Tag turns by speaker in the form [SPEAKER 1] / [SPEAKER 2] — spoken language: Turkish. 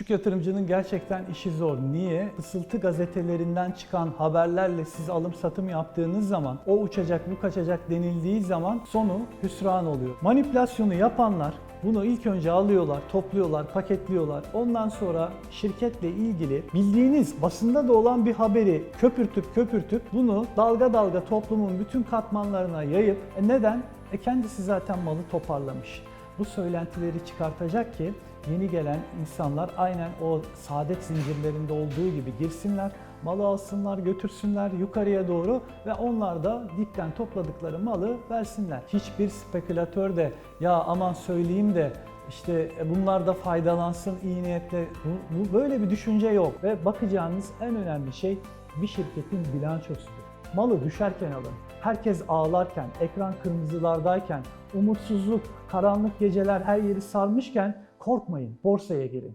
[SPEAKER 1] Küçük yatırımcının gerçekten işi zor. Niye? Fısıltı gazetelerinden çıkan haberlerle siz alım satım yaptığınız zaman o uçacak bu kaçacak denildiği zaman sonu hüsran oluyor. Manipülasyonu yapanlar bunu ilk önce alıyorlar, topluyorlar, paketliyorlar. Ondan sonra şirketle ilgili bildiğiniz basında da olan bir haberi köpürtüp köpürtüp bunu dalga dalga toplumun bütün katmanlarına yayıp e neden? E kendisi zaten malı toparlamış. Bu söylentileri çıkartacak ki yeni gelen insanlar aynen o saadet zincirlerinde olduğu gibi girsinler, malı alsınlar, götürsünler yukarıya doğru ve onlar da dipten topladıkları malı versinler. Hiçbir spekülatör de ya aman söyleyeyim de işte e, bunlar da faydalansın iyi niyetle bu, bu böyle bir düşünce yok ve bakacağınız en önemli şey bir şirketin bilançosudur. Malı düşerken alın. Herkes ağlarken, ekran kırmızılardayken, umutsuzluk, karanlık geceler her yeri sarmışken korkmayın, borsaya girin.